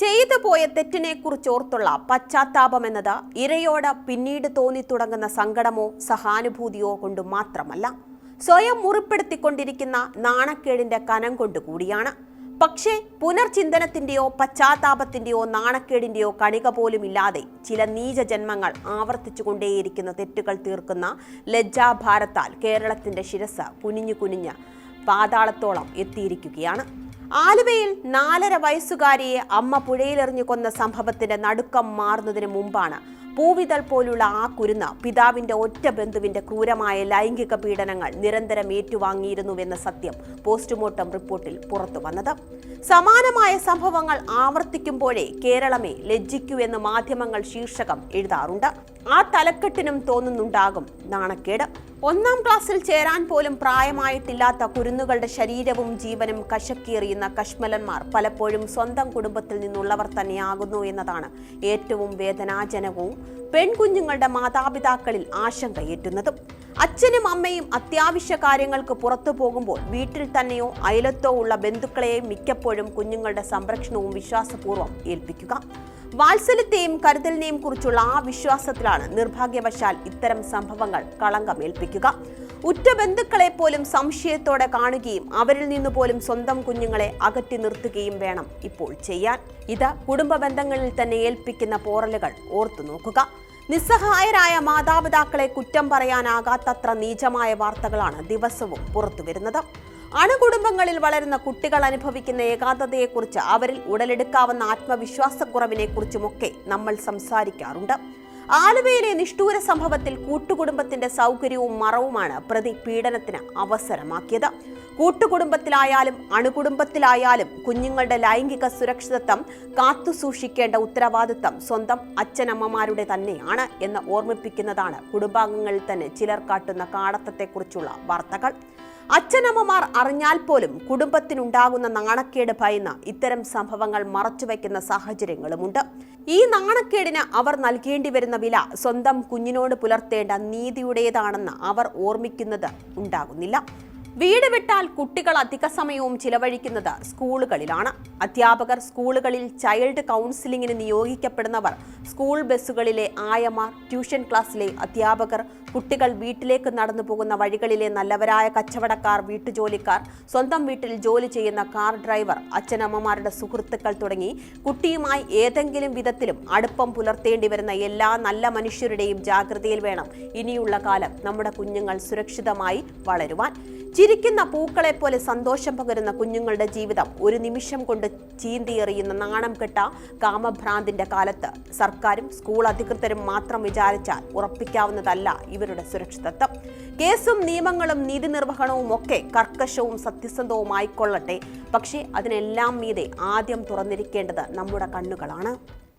ചെയ്തു പോയ തെറ്റിനെ കുറിച്ചോർത്തുള്ള പശ്ചാത്താപമെന്നത് ഇരയോട് പിന്നീട് തോന്നി തുടങ്ങുന്ന സങ്കടമോ സഹാനുഭൂതിയോ കൊണ്ട് മാത്രമല്ല സ്വയം മുറിപ്പെടുത്തിക്കൊണ്ടിരിക്കുന്ന നാണക്കേടിന്റെ കനം കൊണ്ട് കൂടിയാണ്. പക്ഷേ പുനർചിന്തനത്തിന്റെയോ പശ്ചാത്താപത്തിന്റെയോ നാണക്കേടിന്റെയോ കണിക പോലും ഇല്ലാതെ ചില നീച ജന്മങ്ങൾ ആവർത്തിച്ചുകൊണ്ടേയിരിക്കുന്ന തെറ്റുകൾ തീർക്കുന്ന ലജ്ജാഭാരത്താൽ കേരളത്തിന്റെ ശിരസ് കുനിഞ്ഞു കുനിഞ്ഞ് പാതാളത്തോളം എത്തിയിരിക്കുകയാണ്. ആലുവയിൽ നാലര വയസ്സുകാരിയെ അമ്മ പുഴയിലെറിഞ്ഞു കൊന്ന സംഭവത്തിന്റെ നടുക്കം മാറുന്നതിന് മുമ്പാണ് പൂവിതൾ പോലുള്ള ആ കുരുന്ന് പിതാവിന്റെ ഒറ്റ ബന്ധുവിന്റെ ക്രൂരമായ ലൈംഗിക പീഡനങ്ങൾ നിരന്തരം ഏറ്റുവാങ്ങിയിരുന്നുവെന്ന സത്യം പോസ്റ്റ്മോർട്ടം റിപ്പോർട്ടിൽ പുറത്തു വന്നത് സമാനമായ സംഭവങ്ങൾ ആവർത്തിക്കുമ്പോഴേ കേരളമേ ലജ്ജിക്കൂ എന്ന് മാധ്യമങ്ങൾ ശീർഷകം എഴുതാറുണ്ട്. ആ തലക്കെട്ടിനും തോന്നുന്നുണ്ടാകും നാണക്കേട്. ഒന്നാം ക്ലാസ്സിൽ ചേരാൻ പോലും പ്രായമായിട്ടില്ലാത്ത കുരുന്നുകളുടെ ശരീരവും ജീവനും കശക്കീറിയുന്ന കശ്മലന്മാർ പലപ്പോഴും സ്വന്തം കുടുംബത്തിൽ നിന്നുള്ളവർ തന്നെയാകുന്നു എന്നതാണ് ഏറ്റവും വേദനാജനകവും പെൺകുഞ്ഞുങ്ങളുടെ മാതാപിതാക്കളിൽ ആശങ്കയേറ്റുന്നതും അച്ഛനും അമ്മയും അത്യാവശ്യ കാര്യങ്ങൾക്ക് പുറത്തു പോകുമ്പോൾ വീട്ടിൽ തന്നെയോ അയലത്തോ ഉള്ള ബന്ധുക്കളെയും മിക്കപ്പോഴും കുഞ്ഞുങ്ങളുടെ സംരക്ഷണവും വിശ്വാസപൂർവം ഏൽപ്പിക്കുക. വാത്സല്യത്തെയും കരുതലിനെയും കുറിച്ചുള്ള ആ വിശ്വാസത്തിലാണ് നിർഭാഗ്യവശാൽ ഇത്തരം സംഭവങ്ങൾ കളങ്കമേൽപ്പിക്കുക. ഉറ്റ ബന്ധുക്കളെ പോലും സംശയത്തോടെ കാണുകയും അവരിൽ നിന്ന് പോലും സ്വന്തം കുഞ്ഞുങ്ങളെ അകറ്റി നിർത്തുകയും വേണം ഇപ്പോൾ ചെയ്യാൻ. ഇത് കുടുംബ ബന്ധങ്ങളിൽ തന്നെ ഏൽപ്പിക്കുന്ന പോറലുകൾ ഓർത്തു നോക്കുക. നിസ്സഹായരായ മാതാപിതാക്കളെ കുറ്റം പറയാനാകാത്തത്ര നീചമായ വാർത്തകളാണ് ദിവസവും പുറത്തുവരുന്നത് അണുകുടുംബങ്ങളിൽ വളരുന്ന കുട്ടികൾ അനുഭവിക്കുന്ന ഏകാന്തതയെക്കുറിച്ച് അവരിൽ ഉടലെടുക്കാവുന്ന ആത്മവിശ്വാസക്കുറവിനെക്കുറിച്ചുമൊക്കെ നമ്മൾ സംസാരിക്കാറുണ്ട്. ആലുവയിലെ നിഷ്ഠൂര സംഭവത്തിൽ കൂട്ടുകുടുംബത്തിന്റെ സൗകര്യവും മറവുമാണ് പ്രതി പീഡനത്തിന് അവസരമാക്കിയത്. കൂട്ടുകുടുംബത്തിലായാലും അണുകുടുംബത്തിലായാലും കുഞ്ഞുങ്ങളുടെ ലൈംഗിക സുരക്ഷിതത്വം കാത്തുസൂക്ഷിക്കേണ്ട ഉത്തരവാദിത്തം സ്വന്തം അച്ഛനമ്മമാരുടെ തന്നെയാണ് എന്ന് ഓർമ്മിപ്പിക്കുന്നതാണ് കുടുംബാംഗങ്ങളിൽ തന്നെ ചിലർ കാട്ടുന്ന കാടത്തത്തെക്കുറിച്ചുള്ള വാർത്തകൾ. അച്ഛനമ്മമാർ അറിഞ്ഞാൽ പോലും കുടുംബത്തിനുണ്ടാകുന്ന നാണക്കേട് ഭയന്ന് ഇത്തരം സംഭവങ്ങൾ മറച്ചുവെക്കുന്ന സാഹചര്യങ്ങളുമുണ്ട്. ഈ നാണക്കേടിന് അവർ നൽകേണ്ടി വരുന്ന വില സ്വന്തം കുഞ്ഞിനോട് പുലർത്തേണ്ട നീതിയുടേതാണെന്ന് അവർ ഓർമ്മിക്കുന്നത് ഉണ്ടാകുന്നില്ല. വീട് വിട്ടാൽ കുട്ടികൾ അധിക സമയവും ചിലവഴിക്കുന്നത് സ്കൂളുകളിലാണ്. അധ്യാപകർ സ്കൂളുകളിൽ ചൈൽഡ് കൗൺസിലിംഗിന് നിയോഗിക്കപ്പെടുന്നവർ സ്കൂൾ ബസ്സുകളിലെ ആയമാർ ട്യൂഷൻ ക്ലാസ്സിലെ അധ്യാപകർ കുട്ടികൾ വീട്ടിലേക്ക് നടന്നു പോകുന്ന വഴികളിലെ നല്ലവരായ കച്ചവടക്കാർ വീട്ടുജോലിക്കാർ സ്വന്തം വീട്ടിൽ ജോലി ചെയ്യുന്ന കാർ ഡ്രൈവർ അച്ഛനമ്മമാരുടെ സുഹൃത്തുക്കൾ തുടങ്ങി കുട്ടിയുമായി ഏതെങ്കിലും വിധത്തിലും അടുപ്പം പുലർത്തേണ്ടി വരുന്ന എല്ലാ നല്ല മനുഷ്യരുടെയും ജാഗ്രതയിൽ വേണം ഇനിയുള്ള കാലം നമ്മുടെ കുഞ്ഞുങ്ങൾ സുരക്ഷിതമായി വളരുവാൻ. ചിരിക്കുന്ന പൂക്കളെ പോലെ സന്തോഷം പകരുന്ന കുഞ്ഞുങ്ങളുടെ ജീവിതം ഒരു നിമിഷം കൊണ്ട് ചീന്തിയെറിയുന്ന നാണം കെട്ട കാമഭ്രാന്തിന്റെ കാലത്ത് സർക്കാരും സ്കൂൾ അധികൃതരും മാത്രം വിചാരിച്ചാൽ ഉറപ്പിക്കാവുന്നതല്ല ഇവരുടെ സുരക്ഷിതത്വം. കേസും നിയമങ്ങളും നീതി നിർവഹണവും ഒക്കെ കർക്കശവും സത്യസന്ധവുമായിക്കൊള്ളട്ടെ പക്ഷേ അതിനെല്ലാം മീതെ ആദ്യം തുറന്നിരിക്കേണ്ടത് നമ്മുടെ കണ്ണുകളാണ്.